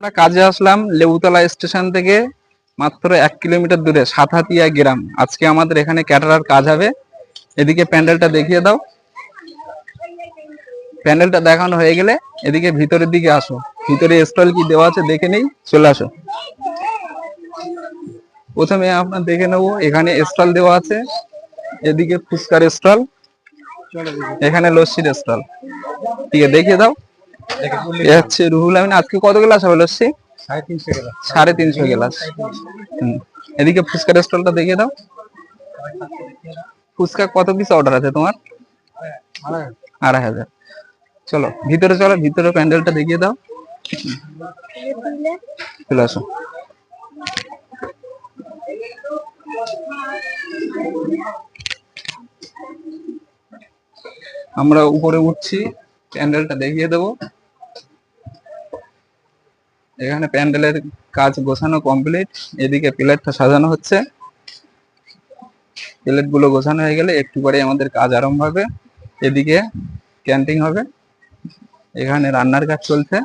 আমরা কাজে আসলাম লেবুতলা স্টেশন থেকে মাত্র এক কিলোমিটার দূরে, সাতহাতিয়া গ্রাম। আজকে আমাদের এখানে ক্যাটারার কাজ হবে। এদিকে প্যান্ডেলটা দেখিয়ে দাও। প্যান্ডেলটা দেখানো হয়ে গেলে এদিকে ভিতরের দিকে আসো। ভিতরে স্টল কি দেওয়া আছে দেখে নেই? চলে আসো। প্রথমে আপনার দেখে নেব, এখানে স্টল দেওয়া আছে। এদিকে ফুচকার স্টল, এখানে লস্যির স্টল। ঠিক দেখিয়ে দাও। হচ্ছে রুহুল আমিন আজকে কত গ্লাস হবে লস্যি? সাড়ে তিনশো সাড়ে তিনশো গ্লাস। এদিকে ফুচকার স্টলটা দেখিয়ে দাও। ফুচকা কত পিস অর্ডার আছে তোমার? আড়াই হাজার। চলো ভিতরে চলো ভিতরে প্যান্ডেলটা দেখিয়ে দাও। চলে আসো। আমরা উপরে উঠছি প্যান্ডেলটা দেখিয়ে দেবো। এখানে প্যান্ডেলের কাজ গোছানো কমপ্লিট এদিকে প্লেটটা সাজানো হচ্ছে। প্লেটগুলো গোছানো হয়ে গেলে একটু পরে আমাদের কাজ আরম্ভ হবে। এদিকে ক্যান্টিং হবে। এখানে রান্নার কাজ চলছে।